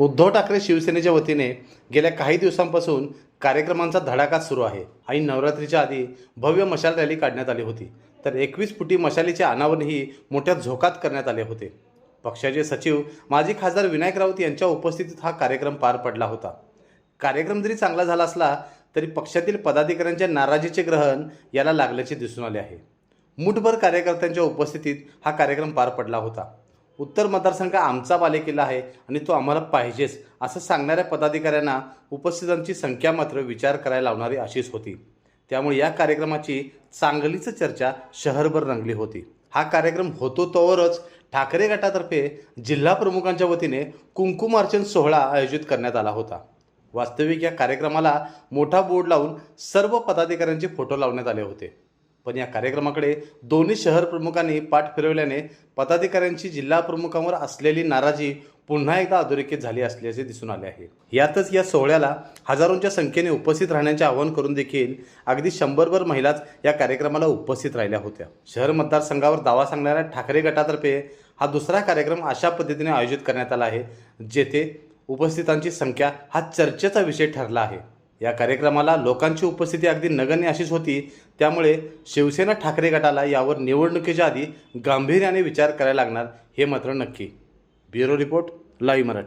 उद्धव ठाकरे शिवसेनेच्या वतीने गेल्या काही दिवसांपासून कार्यक्रमांचा धडाका सुरू आहे आणि नवरात्रीच्या आधी भव्य मशाल रॅली काढण्यात आली होती. तर एकवीस फुटी मशालीचे अनावरणही मोठ्या झोकात करण्यात आले होते. पक्षाचे सचिव माजी खासदार विनायक राऊत यांच्या उपस्थितीत हा कार्यक्रम पार पडला होता. कार्यक्रम जरी चांगला झाला असला तरी पक्षातील पदाधिकाऱ्यांच्या नाराजीचे ग्रहण याला लागल्याचे दिसून आले आहे. मुठभर कार्यकर्त्यांच्या उपस्थितीत हा कार्यक्रम पार पडला होता. उत्तर मतदारसंघ आमचा बालेकिल्ला आहे आणि तो आम्हाला पाहिजेच असं सांगणाऱ्या पदाधिकाऱ्यांना उपस्थितांची संख्या मात्र विचार करायला लावणारी अशीच होती. त्यामुळे या कार्यक्रमाची चांगलीच चर्चा शहरभर रंगली होती. हा कार्यक्रम होतो तोवरच ठाकरे गटातर्फे जिल्हा प्रमुखांच्या वतीने कुंकुमार्चन सोहळा आयोजित करण्यात आला होता. वास्तविक या कार्यक्रमाला मोठा बोर्ड लावून सर्व पदाधिकाऱ्यांचे फोटो लावण्यात आले होते. पण या कार्यक्रमाकडे दोन्ही शहर प्रमुखांनी पाठ फिरवल्याने पदाधिकाऱ्यांची जिल्हा प्रमुखांवर असलेली नाराजी पुन्हा एकदा अधोरेखित झाली असल्याचे दिसून आले आहे. यातच या सोहळ्याला हजारोंच्या संख्येने उपस्थित राहण्याचे आवाहन करून देखील अगदी शंभरभर महिलाच या कार्यक्रमाला उपस्थित राहिल्या होत्या. शहर मतदारसंघावर दावा सांगणाऱ्या ठाकरे गटातर्फे हा दुसरा कार्यक्रम अशा पद्धतीने आयोजित करण्यात आला आहे जेथे उपस्थितांची संख्या हा चर्चेचा विषय ठरला आहे. या कार्यक्रमाला लोकांची उपस्थिती अगदी नगण्य अशीच होती. त्यामुळे शिवसेना ठाकरे गटाला यावर निवडणुकीच्या आधी गांभीर्याने विचार करायला लागणार हे मात्र नक्की. Bureau report live Marathi.